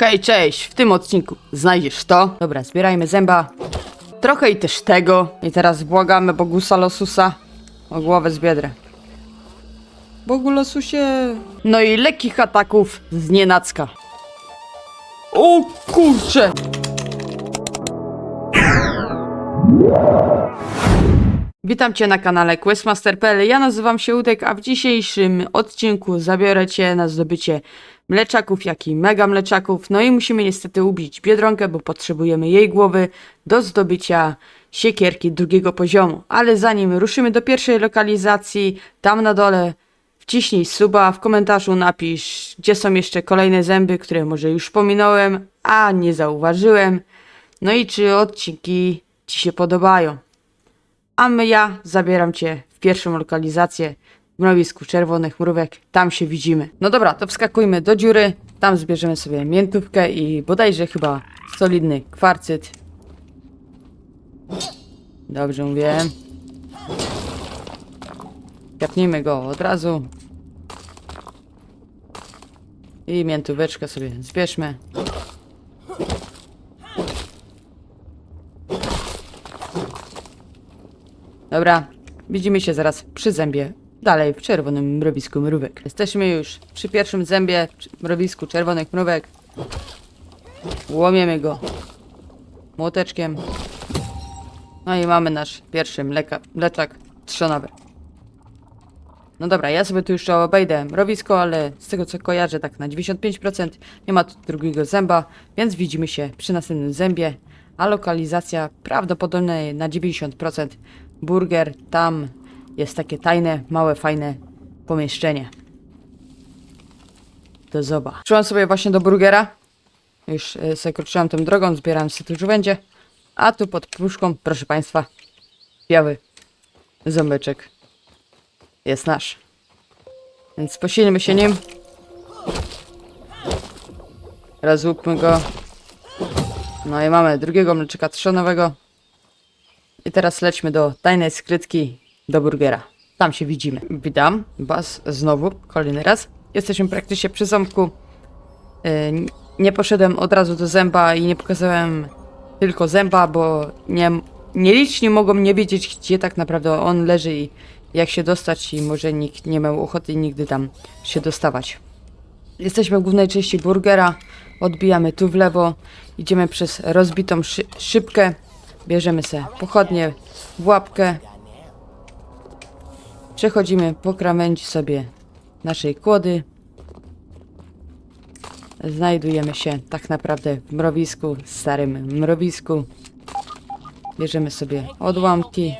Hej, cześć! W tym odcinku znajdziesz to. Dobra, zbierajmy zęba. Trochę i też tego. I teraz błagamy Bogusa Losusa o głowę z biedry. Bogu Losusie. No i lekkich ataków z nienacka. O kurcze! Witam Cię na kanale Questmaster.pl. Ja nazywam się Udek, a w dzisiejszym odcinku zabiorę Cię na zdobycie mleczaków, jak i mega mleczaków. No i musimy niestety ubić Biedronkę, bo potrzebujemy jej głowy do zdobycia siekierki drugiego poziomu. Ale zanim ruszymy do pierwszej lokalizacji, tam na dole wciśnij suba, w komentarzu napisz, gdzie są jeszcze kolejne zęby, które może już pominąłem, a nie zauważyłem. No i czy odcinki Ci się podobają. A my ja zabieram cię w pierwszą lokalizację mrowisku czerwonych mrówek. Tam się widzimy. No dobra, to wskakujmy do dziury. Tam zbierzemy sobie miętówkę i bodajże chyba solidny kwarcyt. Dobrze mówię. Kapnijmy go od razu. I miętóweczkę sobie zbierzmy. Dobra, widzimy się zaraz przy zębie. Dalej w czerwonym mrowisku mrówek. Jesteśmy już przy pierwszym zębie, przy mrowisku czerwonych mrówek. Łomiemy go młoteczkiem. No i mamy nasz pierwszy mleka, mleczak trzonowy. No dobra, ja sobie tu jeszcze obejdę mrowisko, ale z tego co kojarzę, tak na 95% nie ma tu drugiego zęba, więc widzimy się przy następnym zębie, a lokalizacja prawdopodobnie na 90%. Burger, tam jest takie tajne, małe, fajne pomieszczenie. Do zoba. Szłam sobie właśnie do burgera. Już e, sobie tą drogą, zbierałem sobie tu żołędzie. A tu pod puszką, proszę Państwa, biały ząbeczek jest nasz. Więc posilmy się nim. Rozłupmy go. No i mamy drugiego mleczyka trzonowego. I teraz lećmy do tajnej skrytki do burgera. Tam się widzimy. Witam Was znowu, kolejny raz. Jesteśmy praktycznie przy ząbku. Yy, nie poszedłem od razu do zęba i nie pokazałem tylko zęba, bo nie, nieliczni mogą nie wiedzieć, gdzie tak naprawdę on leży i jak się dostać i może nikt nie miał ochoty nigdy tam się dostawać. Jesteśmy w głównej części burgera, odbijamy tu w lewo, idziemy przez rozbitą szy szybkę, bierzemy sobie pochodnie w łapkę, przechodzimy po krawędzi sobie naszej kłody, znajdujemy się tak naprawdę w mrowisku, starym mrowisku, bierzemy sobie odłamki,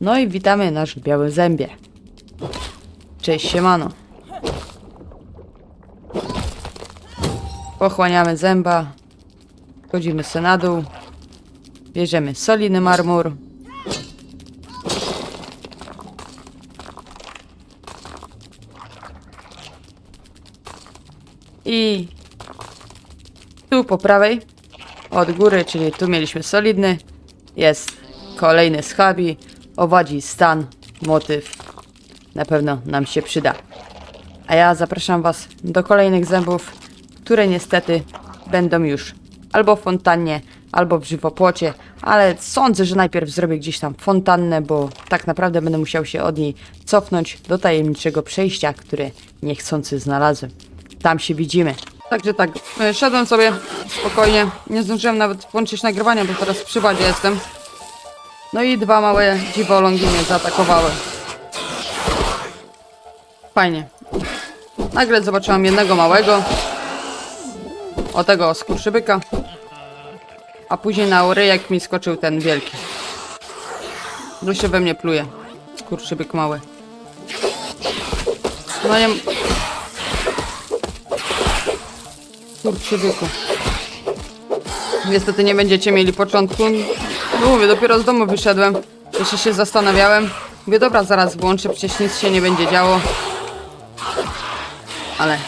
no i witamy nasz biały zębie. Cześć siemano. Pochłaniamy zęba. Chodzimy se na dół. Bierzemy solidny marmur. I tu po prawej od góry, czyli tu mieliśmy solidny, jest kolejny schabi, owadzi stan, motyw. Na pewno nam się przyda. A ja zapraszam Was do kolejnych zębów, które niestety będą już albo w fontannie, albo w żywopłocie, ale sądzę, że najpierw zrobię gdzieś tam fontannę, bo tak naprawdę będę musiał się od niej cofnąć do tajemniczego przejścia, które niechcący znalazłem. Tam się widzimy. Także tak, e, szedłem sobie spokojnie, nie zdążyłem nawet włączyć nagrywania, bo teraz przy wadzie jestem. No i dwa małe dziwolągi mnie zaatakowały. Fajnie. Nagle zobaczyłam jednego małego. O tego skurczybyka. A później na ryjek mi skoczył ten wielki. No się we mnie pluje. Skurczybyk mały. No nie... Skurczybyku. Niestety nie będziecie mieli początku. No mówię, dopiero z domu wyszedłem. Jeszcze się zastanawiałem. Mówię, dobra, zaraz włączę, przecież nic się nie będzie działo. Ale...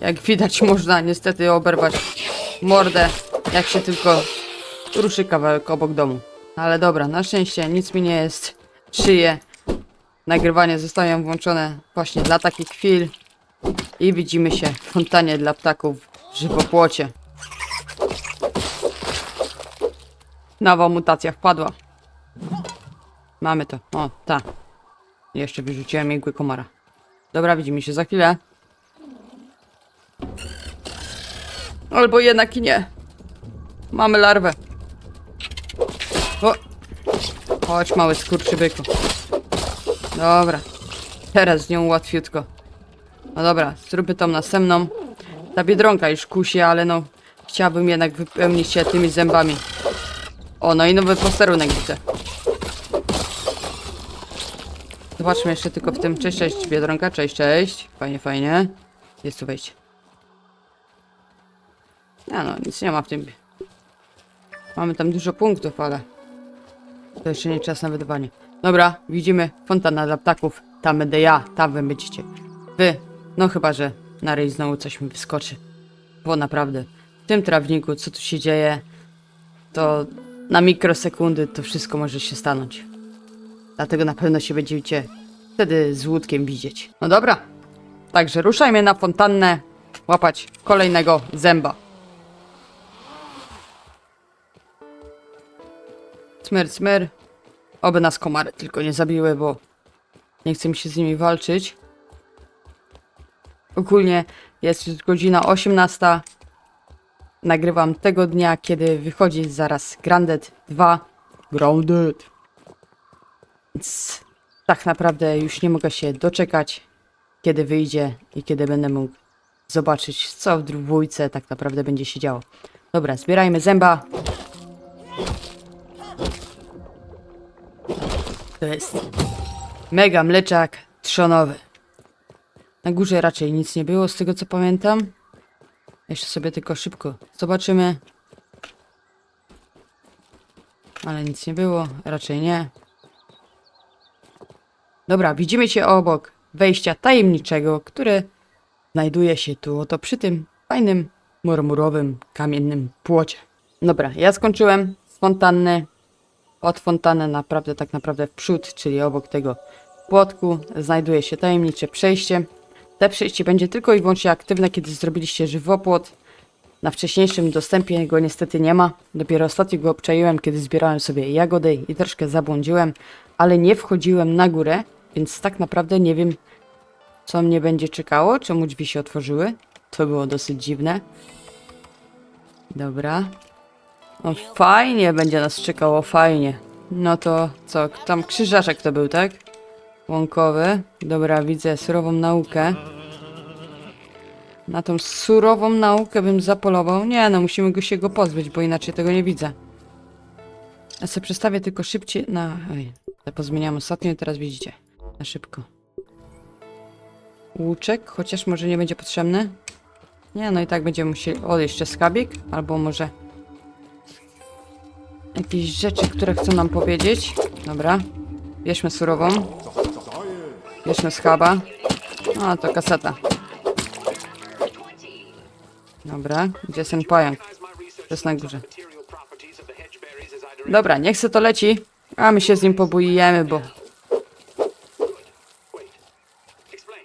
Jak widać, można niestety oberwać mordę, jak się tylko ruszy kawałek obok domu. Ale dobra, na szczęście nic mi nie jest. Szyję. Nagrywanie zostają włączone właśnie dla takich chwil. I widzimy się fontanie dla ptaków w żywopłocie. Nowa mutacja wpadła. Mamy to. O, ta. Jeszcze wyrzuciłem igły komara. Dobra, widzimy się za chwilę. Albo jednak i nie. Mamy larwę. O! Chodź, mały skurczybyku. Dobra. Teraz z nią łatwiutko. No dobra, zróbmy tą następną. Ta biedronka już kusi, ale no... Chciałbym jednak wypełnić się tymi zębami. O, no i nowy posterunek widzę. Zobaczmy jeszcze tylko w tym. Cześć, cześć, biedronka, cześć, cześć. Fajnie, fajnie. Jest tu wejście. A no, nic nie ma w tym. Mamy tam dużo punktów, ale... To jeszcze nie czas na wydawanie. Dobra, widzimy fontana dla ptaków. Tam będę ja, tam wy będziecie. Wy, no chyba, że na ryj znowu coś mi wyskoczy. Bo naprawdę, w tym trawniku, co tu się dzieje, to na mikrosekundy to wszystko może się stanąć. Dlatego na pewno się będziecie wtedy z łódkiem widzieć. No dobra, także ruszajmy na fontannę, łapać kolejnego zęba. Smyr, smyr. Oby nas komary tylko nie zabiły, bo nie chce mi się z nimi walczyć. Ogólnie jest już godzina 18. Nagrywam tego dnia, kiedy wychodzi zaraz Grounded 2. Grounded. Więc tak naprawdę już nie mogę się doczekać, kiedy wyjdzie i kiedy będę mógł zobaczyć, co w dwójce tak naprawdę będzie się działo. Dobra, zbierajmy zęba. To jest mega mleczak trzonowy. Na górze raczej nic nie było, z tego co pamiętam. Jeszcze sobie tylko szybko zobaczymy. Ale nic nie było, raczej nie. Dobra, widzimy się obok wejścia tajemniczego, które znajduje się tu oto przy tym fajnym, murmurowym, kamiennym płocie. Dobra, ja skończyłem z fontanny. Od fontanny naprawdę, tak naprawdę w przód, czyli obok tego płotku, znajduje się tajemnicze przejście. Te przejście będzie tylko i wyłącznie aktywne, kiedy zrobiliście żywopłot. Na wcześniejszym dostępie go niestety nie ma. Dopiero ostatnio go obczaiłem, kiedy zbierałem sobie jagody i troszkę zabłądziłem, ale nie wchodziłem na górę, więc tak naprawdę nie wiem, co mnie będzie czekało, czemu drzwi się otworzyły. To było dosyć dziwne. Dobra. No fajnie będzie nas czekało, fajnie. No to co, tam krzyżaczek to był, tak? Łąkowy. Dobra, widzę surową naukę. Na tą surową naukę bym zapolował. Nie no, musimy go się go pozbyć, bo inaczej tego nie widzę. Ja sobie przestawię tylko szybciej na... Oj, ja pozmieniam ostatnio i teraz widzicie. Na szybko. Łuczek, chociaż może nie będzie potrzebny. Nie, no i tak będziemy musieli... O, jeszcze skabik, albo może... Jakieś rzeczy, które chcą nam powiedzieć. Dobra. Bierzmy surową. Bierzmy schaba. A, to kaseta. Dobra, gdzie jest ten pająk? To jest na górze. Dobra, niech se to leci. A my się z nim pobujemy, bo...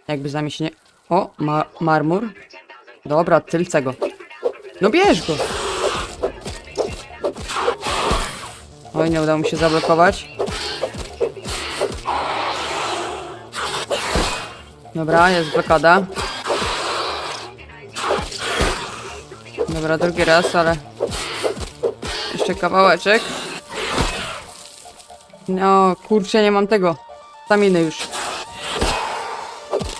Jakby z nami się nie... O, ma marmur. Dobra, tylce go. No bierz go. Oj, nie udało mi się zablokować. Dobra, jest blokada. Dobra, drugi raz, ale... Jeszcze kawałeczek. No, kurczę, nie mam tego. Staminy już.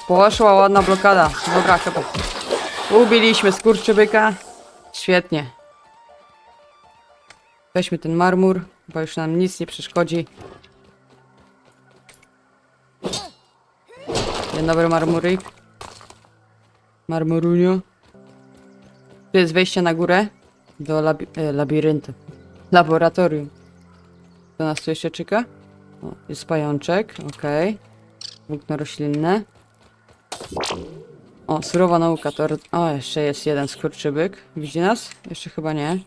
Poszła ładna blokada. Dobra, chyba. Ubiliśmy skurczybyka. Świetnie. Weźmy ten marmur, bo już nam nic nie przeszkodzi. Dobry, marmuryk. Marmurunio. Tu jest wejście na górę do labi e, labiryntu. Laboratorium. Co nas tu jeszcze czeka? O, jest pajączek, okej. Włókno roślinne. O, surowa nauka to... O, jeszcze jest jeden skurczybyk. Widzi nas? Jeszcze chyba nie.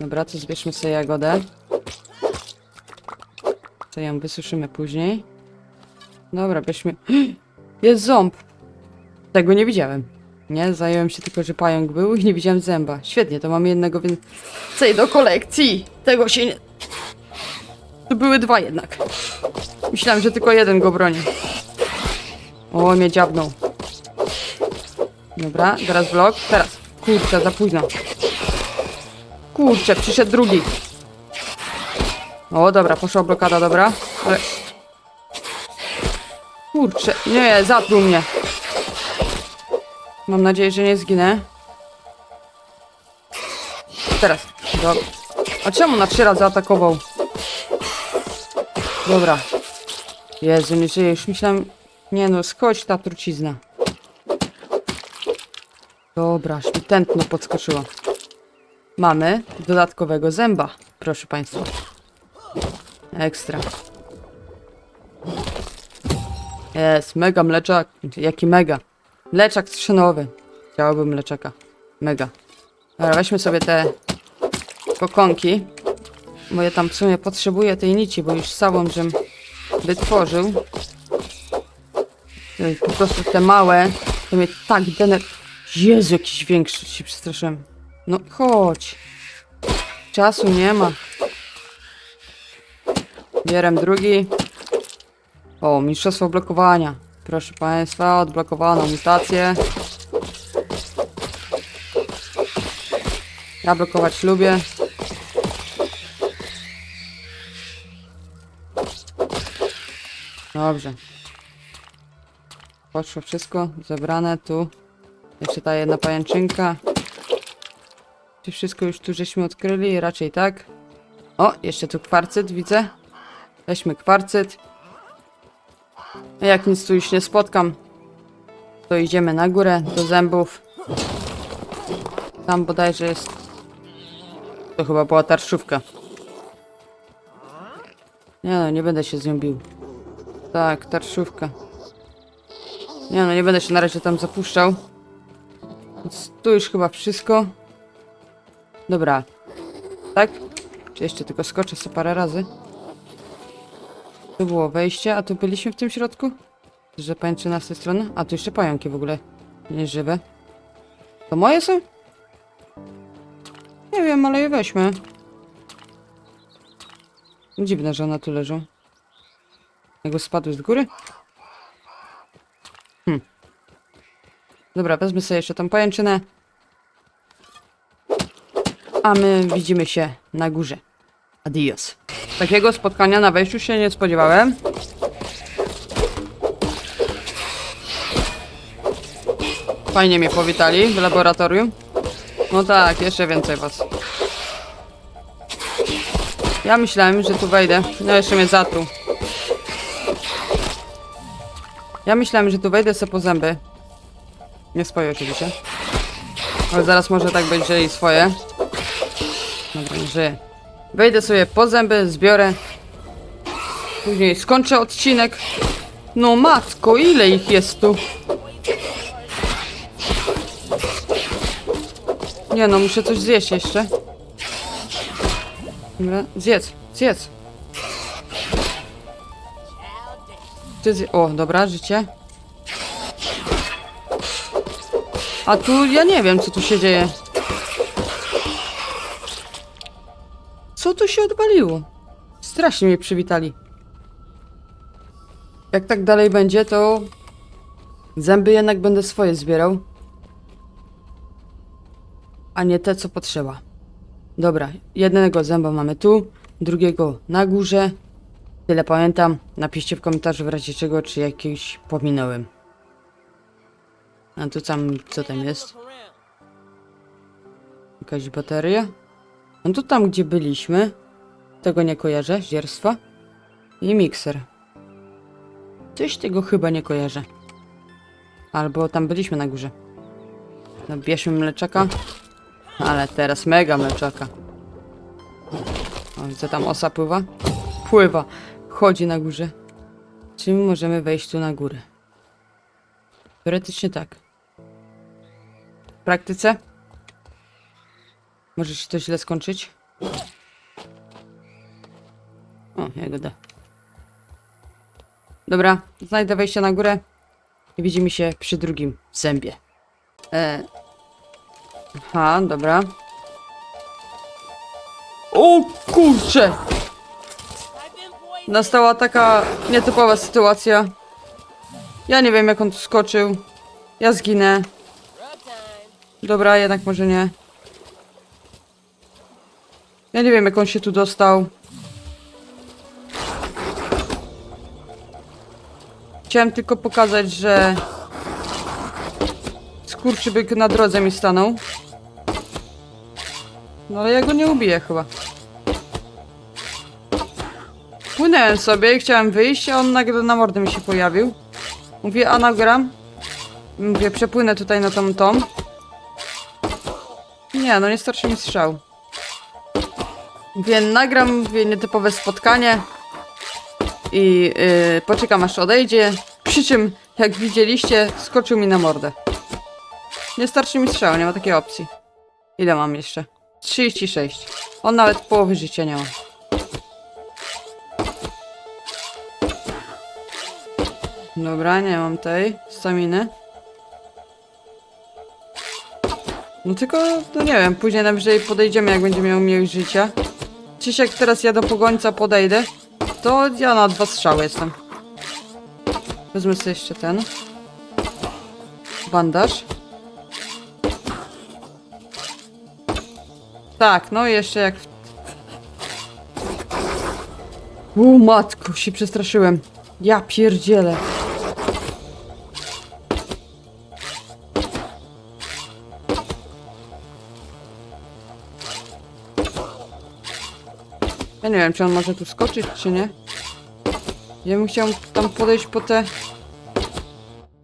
Dobra, to zbierzmy sobie jagodę. To ją wysuszymy później. Dobra, bierzmy... Jest ząb! Tego nie widziałem. Nie, zająłem się tylko, że pająk był i nie widziałem zęba. Świetnie, to mamy jednego więcej do kolekcji. Tego się nie... Tu były dwa jednak. Myślałem, że tylko jeden go broni. O, mnie dziabnął. Dobra, teraz blok. Teraz. Kurczę, za późno. Kurczę, przyszedł drugi. O, dobra, poszła blokada, dobra. Ale... Kurczę, nie, zatruł mnie. Mam nadzieję, że nie zginę. Teraz. Dobra. A czemu na trzy razy atakował? Dobra. Jezu, nie żyję. Już myślałem... Nie no, schodź ta trucizna. Dobra, aż mi tętno podskoczyło. Mamy dodatkowego zęba, proszę państwa. Ekstra. Jest, mega mleczak. Jaki mega. Mleczak strzenowy. Chciałabym mleczaka. Mega. Dobra, weźmy sobie te kokonki. Bo ja tam w sumie potrzebuję tej nici, bo już całą żem wytworzył. Po prostu te małe, to mnie tak dener... Jezu, jakiś większy, się przestraszyłem. No chodź. Czasu nie ma. Bierem drugi. O, mistrzostwo blokowania. Proszę Państwa, odblokowano mutację. Ja blokować lubię. Dobrze. Poszło wszystko, zebrane tu. Jeszcze ta jedna pajęczynka. Czy wszystko już tu żeśmy odkryli? Raczej tak. O, jeszcze tu kwarcyt widzę. Weźmy kwarcyt. Jak nic tu już nie spotkam, to idziemy na górę do zębów. Tam bodajże jest... To chyba była tarczówka. Nie no, nie będę się z nią bił. Tak, tarczówka. Nie no, nie będę się na razie tam zapuszczał. Więc tu już chyba wszystko. Dobra. Tak? Czy jeszcze tylko skoczę sobie parę razy? Tu było wejście, a tu byliśmy w tym środku? Że pajęczyna z tej strony? A tu jeszcze pająki w ogóle. Nieżywe. To moje są? Nie wiem, ale je weźmy. Dziwne, że one tu leżą. Jakby spadły z góry? Hm. Dobra, wezmę sobie jeszcze tą pajęczynę. A my widzimy się na górze. Adios. Takiego spotkania na wejściu się nie spodziewałem. Fajnie mnie powitali w laboratorium. No tak, jeszcze więcej was. Ja myślałem, że tu wejdę. No jeszcze mnie zatruł. Ja myślałem, że tu wejdę sobie po zęby. Nie swoje oczywiście. Ale zaraz może tak być, że i swoje. Dobra, żyję. Wejdę sobie po zęby, zbiorę. Później skończę odcinek. No matko, ile ich jest tu? Nie no, muszę coś zjeść jeszcze. Dobra, zjedz, zjedz. Ty zje... O, dobra, życie. A tu ja nie wiem, co tu się dzieje. Co tu się odwaliło? Strasznie mnie przywitali. Jak tak dalej będzie, to zęby jednak będę swoje zbierał. A nie te, co potrzeba. Dobra, jednego zęba mamy tu, drugiego na górze. Tyle pamiętam. Napiszcie w komentarzu w razie czego, czy jakiś pominąłem. A tu tam, co tam jest? Jakaś bateria? No to tam, gdzie byliśmy. Tego nie kojarzę, zierstwa. I mikser. Coś tego chyba nie kojarzę. Albo tam byliśmy na górze. No, bierzmy mleczaka. Ale teraz mega mleczaka. O, co tam osa pływa? Pływa. Chodzi na górze. Czy my możemy wejść tu na górę? Teoretycznie tak. W praktyce? Może się to źle skończyć? O, jagoda. Dobra, znajdę wejście na górę i widzimy się przy drugim zębie. E... Aha, dobra. O kurcze! Nastała taka nietypowa sytuacja. Ja nie wiem jak on tu skoczył. Ja zginę. Dobra, jednak może nie. Ja nie wiem jak on się tu dostał. Chciałem tylko pokazać, że skurczybyk na drodze mi stanął. No ale ja go nie ubiję chyba. Płynąłem sobie i chciałem wyjść, a on nagle na mordę mi się pojawił. Mówię anagram. Mówię, przepłynę tutaj na tą tą. Nie, no nie starczy mi strzał. Mówię, nagram, mówię, nietypowe spotkanie. I yy, poczekam aż odejdzie. Przy czym, jak widzieliście, skoczył mi na mordę. Nie starczy mi strzał, nie ma takiej opcji. Ile mam jeszcze? 36. On nawet połowy życia nie ma. Dobra, nie mam tej staminy. No tylko, no nie wiem, później najwyżej podejdziemy, jak będzie miał mniej życia. Jak teraz ja do pogońca podejdę, to ja na dwa strzały jestem. Wezmę sobie jeszcze ten. Bandaż. Tak, no i jeszcze jak... U matko, się przestraszyłem. Ja pierdzielę. Nie wiem, czy on może tu skoczyć, czy nie. Ja bym chciał tam podejść po te...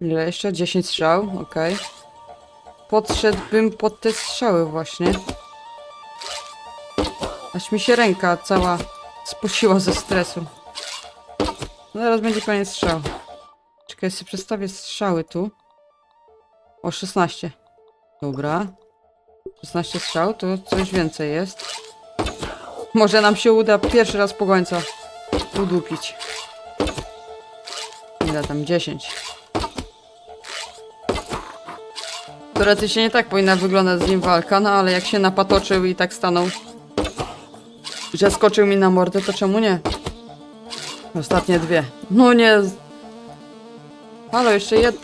Ile jeszcze? 10 strzał, okej. Podszedłbym pod te strzały właśnie. Aż mi się ręka cała spuściła ze stresu. No Zaraz będzie koniec strzał. Czekaj, sobie przestawię strzały tu. O, 16. Dobra. 16 strzał, to coś więcej jest. Może nam się uda pierwszy raz pogońca udupić. Ile tam? 10. Teoretycznie nie tak powinna wyglądać z nim walka, no ale jak się napatoczył i tak stanął, że skoczył mi na mordę, to czemu nie? Ostatnie dwie. No nie. Halo, jeszcze jed...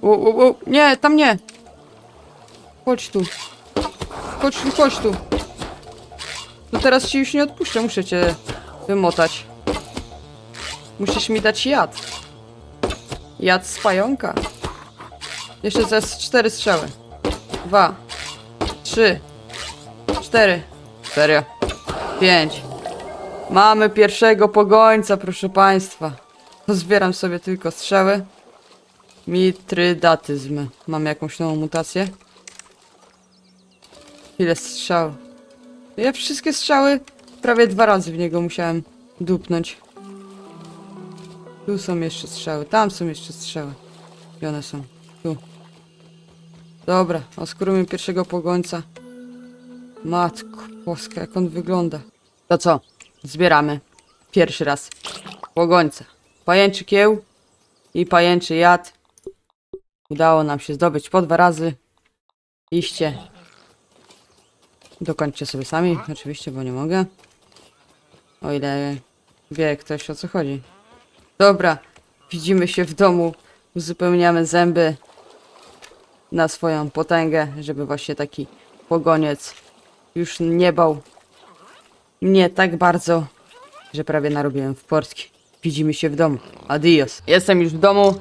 U, u, u. Nie, tam nie. Chodź tu. Chodź tu, chodź tu. No teraz ci już nie odpuszczę, muszę cię wymotać. Musisz mi dać jad. Jad z pająka. Jeszcze ze cztery strzały. Dwa. Trzy. Cztery. Serio. Pięć. Mamy pierwszego pogońca, proszę państwa. Pozbieram sobie tylko strzały. Mitrydatyzm. Mam jakąś nową mutację. Ile strzał? Ja wszystkie strzały prawie dwa razy w niego musiałem dupnąć. Tu są jeszcze strzały, tam są jeszcze strzały. Gdzie one są? Tu. Dobra, oskurujmy pierwszego pogońca. Matko boska, jak on wygląda. To co? Zbieramy. Pierwszy raz. Pogońca. Pajęczy kieł i pajęczy jad. Udało nam się zdobyć po dwa razy. Iście. Dokończcie sobie sami, oczywiście, bo nie mogę. O ile wie ktoś o co chodzi. Dobra, widzimy się w domu. Uzupełniamy zęby na swoją potęgę, żeby właśnie taki pogoniec już nie bał mnie tak bardzo, że prawie narobiłem w portki. Widzimy się w domu. Adios. Jestem już w domu.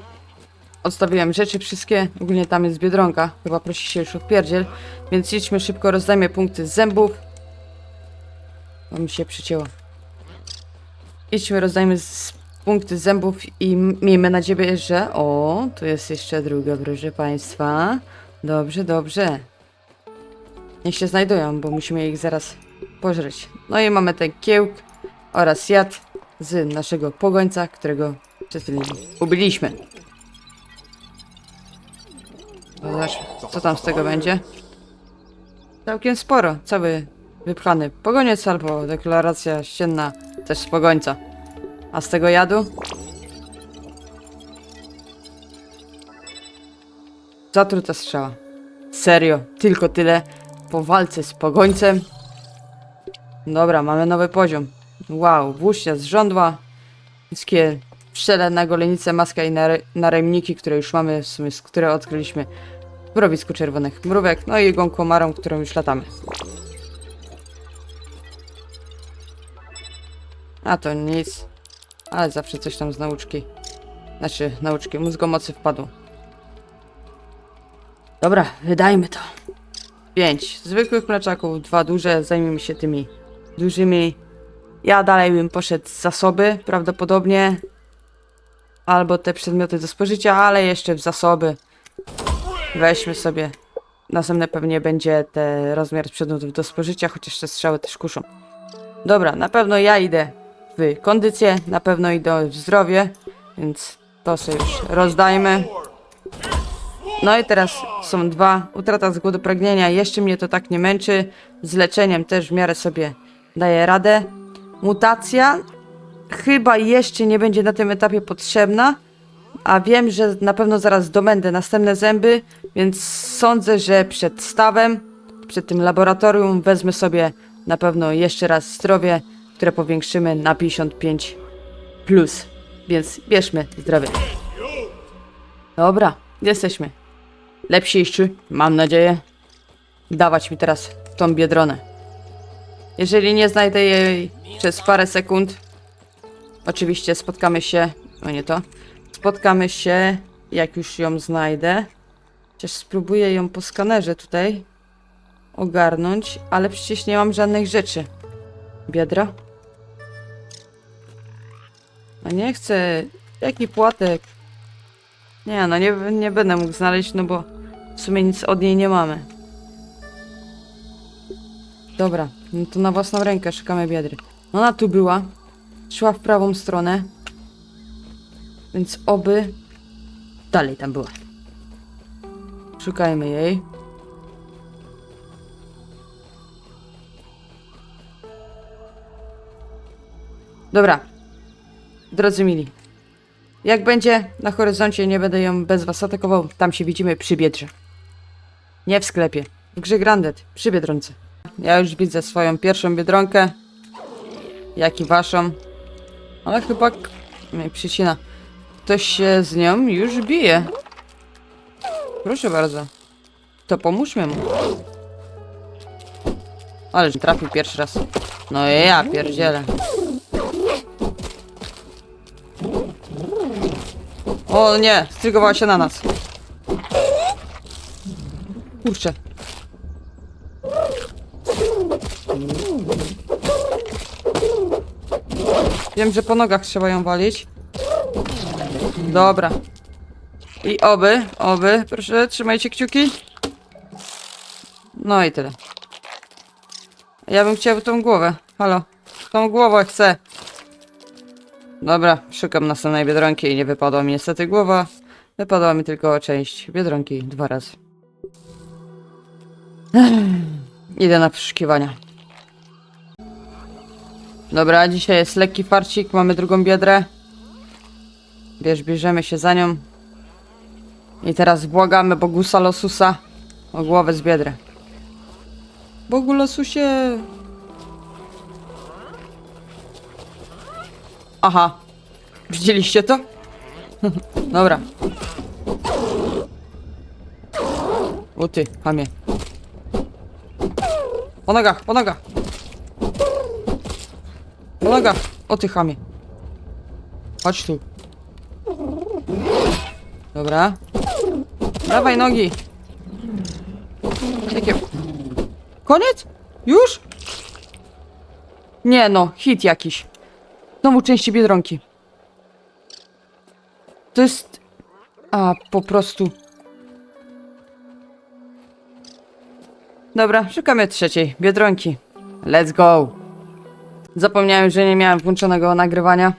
Odstawiłem rzeczy wszystkie. Ogólnie tam jest Biedronka. Chyba prosi się już o pierdziel. Więc idźmy szybko, rozdajmy punkty zębów. Bo mi się przycięło. Idźmy, rozdajmy z punkty zębów i miejmy nadzieję, że... O, tu jest jeszcze druga, proszę Państwa. Dobrze, dobrze. Niech się znajdują, bo musimy ich zaraz pożreć. No i mamy ten kiełk oraz jad z naszego pogońca, którego przed chwilą ubiliśmy. Zobacz, co tam z tego będzie? Całkiem sporo. Cały wypchany pogoniec albo deklaracja ścienna też z pogońca. A z tego jadu? Zatruta strzała. Serio, tylko tyle. Po walce z pogońcem. Dobra, mamy nowy poziom. Wow, włócznia z żądła. Wszystkie szczele na golenicę, maska i nare- naremniki, które już mamy, w sumie, które odkryliśmy w rowisku czerwonych mrówek, no i gąkomarą, którą już latamy. A to nic. Ale zawsze coś tam z nauczki. Znaczy, nauczki mózgomocy wpadło. Dobra, wydajmy to. Pięć zwykłych mleczaków, dwa duże, zajmijmy się tymi dużymi. Ja dalej bym poszedł z zasoby, prawdopodobnie. Albo te przedmioty do spożycia, ale jeszcze w zasoby. Weźmy sobie. Następne pewnie będzie te rozmiar przedmiotów do spożycia, chociaż te strzały też kuszą. Dobra, na pewno ja idę w kondycję, na pewno idę w zdrowie, więc to sobie już rozdajmy. No i teraz są dwa. Utrata z głodu pragnienia. Jeszcze mnie to tak nie męczy. Z leczeniem też w miarę sobie daję radę. Mutacja chyba jeszcze nie będzie na tym etapie potrzebna. A wiem, że na pewno zaraz dobędę następne zęby, więc sądzę, że przed stawem, przed tym laboratorium wezmę sobie na pewno jeszcze raz zdrowie, które powiększymy na 55 plus. Więc bierzmy zdrowie. Dobra, jesteśmy. Lepsiejszy, mam nadzieję. Dawać mi teraz tą biedronę. Jeżeli nie znajdę jej przez parę sekund, oczywiście spotkamy się. O nie to. Spotkamy się, jak już ją znajdę. Chociaż spróbuję ją po skanerze tutaj ogarnąć, ale przecież nie mam żadnych rzeczy. Biedra? A nie chcę. Jaki płatek? Nie, no nie, nie będę mógł znaleźć, no bo w sumie nic od niej nie mamy. Dobra, no to na własną rękę szukamy biedry. No Ona tu była. Szła w prawą stronę. Więc oby dalej tam była. Szukajmy jej. Dobra. Drodzy mili. Jak będzie na horyzoncie, nie będę ją bez was atakował. Tam się widzimy przy biedrze. Nie w sklepie. W grze Grandet, przy biedronce. Ja już widzę swoją pierwszą biedronkę. Jak i waszą. Ale chyba... Nie, przycina. Ktoś się z nią już bije. Proszę bardzo. To pomóżmy mu. Ależ trafił pierwszy raz. No ja pierdzielę. O nie, strygowała się na nas. Kurczę. Wiem, że po nogach trzeba ją walić. Dobra. I oby, oby, proszę, trzymajcie kciuki. No i tyle. Ja bym chciał tą głowę. Halo, tą głowę chcę. Dobra, szukam następnej biedronki i nie wypadła mi niestety głowa. Wypadła mi tylko część biedronki dwa razy. Idę na poszukiwania. Dobra, dzisiaj jest lekki farcik, mamy drugą biedrę. Bierz, bierzemy się za nią. I teraz błagamy Bogusa Losusa o głowę z biedry. Bogu Losusie! Aha. Widzieliście to? Dobra. O ty, hamie. Po nogach, po nogach. Nogach. O. Chodź tu. Dobra. Dawaj nogi. Jakie... Koniec? Już? Nie no, hit jakiś. Znowu części Biedronki. To jest... A, po prostu... Dobra, szukamy trzeciej. Biedronki. Let's go. Zapomniałem, że nie miałem włączonego nagrywania.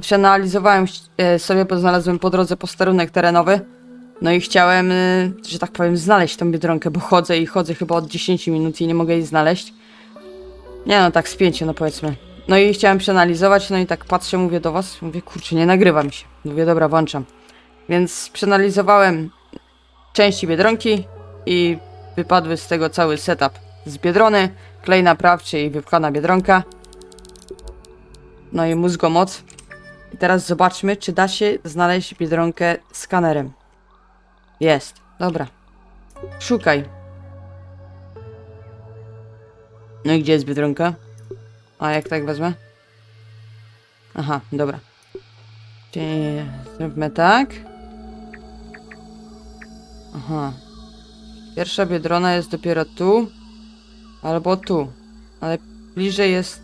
Przeanalizowałem e, sobie, bo znalazłem po drodze posterunek terenowy. No i chciałem, e, że tak powiem, znaleźć tą Biedronkę, bo chodzę i chodzę chyba od 10 minut i nie mogę jej znaleźć. Nie no, tak z no powiedzmy. No i chciałem przeanalizować, no i tak patrzę, mówię do was, mówię, kurczę, nie nagrywa mi się. Mówię, dobra, włączam. Więc przeanalizowałem części Biedronki i wypadły z tego cały setup z Biedrony, klej naprawczy i wypchana Biedronka. No i mózgomoc. I teraz zobaczmy, czy da się znaleźć Biedronkę skanerem. Jest, dobra. Szukaj. No i gdzie jest Biedronka? A jak tak wezmę? Aha, dobra. Czyli zróbmy tak. Aha. Pierwsza biedrona jest dopiero tu. Albo tu. Ale bliżej jest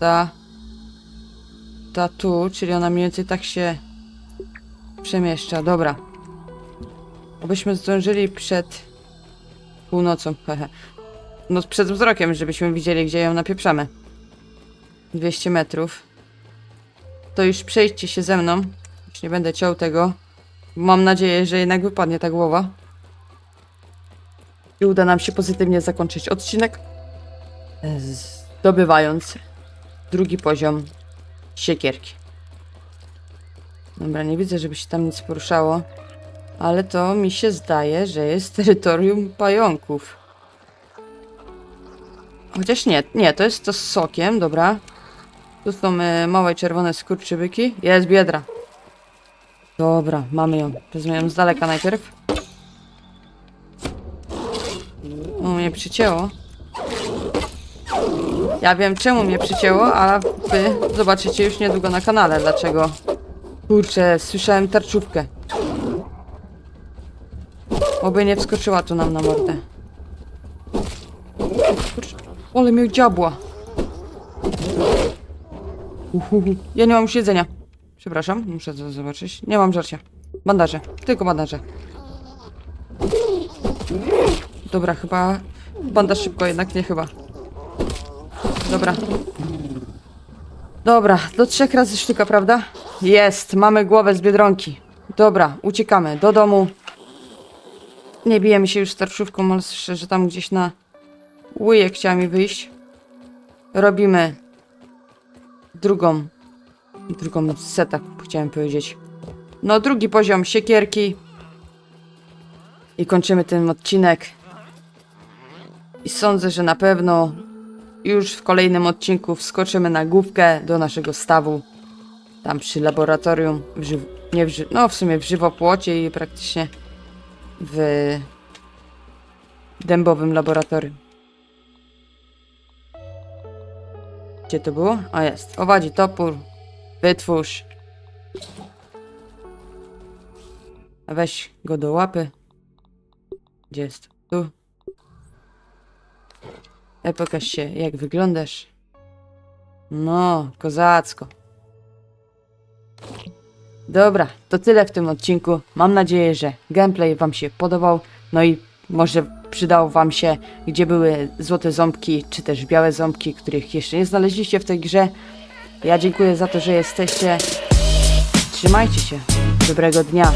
ta. Ta tu, czyli ona mniej więcej tak się przemieszcza. Dobra. Abyśmy zdążyli przed północą. No przed wzrokiem, żebyśmy widzieli, gdzie ją napieprzamy. 200 metrów. To już przejdźcie się ze mną. Już nie będę ciął tego. Mam nadzieję, że jednak wypadnie ta głowa. I uda nam się pozytywnie zakończyć odcinek. Zdobywając drugi poziom siekierki. Dobra, nie widzę, żeby się tam nic poruszało. Ale to mi się zdaje, że jest terytorium pająków. Chociaż nie, nie, to jest to z sokiem, dobra. Tu są e, małe czerwone skurczybyki. Jest biedra. Dobra, mamy ją. Wezmę ją z daleka najpierw. O, mnie przycięło. Ja wiem czemu mnie przycięło, a wy zobaczycie już niedługo na kanale dlaczego. Kurczę, słyszałem tarczówkę. Oby nie wskoczyła tu nam na mordę. Kurczę, ale miał diabła. Uhuhu. Ja nie mam już jedzenia. Przepraszam, muszę to zobaczyć. Nie mam żarcia. Bandaże, tylko bandaże. Dobra, chyba bandaż szybko, jednak nie chyba. Dobra. Dobra, do trzech razy sztuka, prawda? Jest, mamy głowę z biedronki. Dobra, uciekamy do domu. Nie bijemy się już starszówką, ale słyszę, że tam gdzieś na łyje chciała mi wyjść. Robimy drugą, drugą setę, chciałem powiedzieć. No, drugi poziom siekierki. I kończymy ten odcinek. I sądzę, że na pewno już w kolejnym odcinku wskoczymy na główkę do naszego stawu. Tam przy laboratorium, w żyw- nie w ży- no w sumie w żywopłocie i praktycznie w dębowym laboratorium. Gdzie to było? A jest. Owadzi topór. Wytwórz. Weź go do łapy. Gdzie jest? Tu. E, pokaż się, jak wyglądasz. No, kozacko. Dobra, to tyle w tym odcinku. Mam nadzieję, że gameplay Wam się podobał. No i może przydał Wam się, gdzie były złote ząbki, czy też białe ząbki, których jeszcze nie znaleźliście w tej grze. Ja dziękuję za to, że jesteście. Trzymajcie się. Dobrego dnia.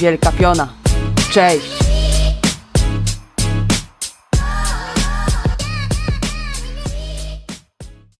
Wielka piona. Cześć.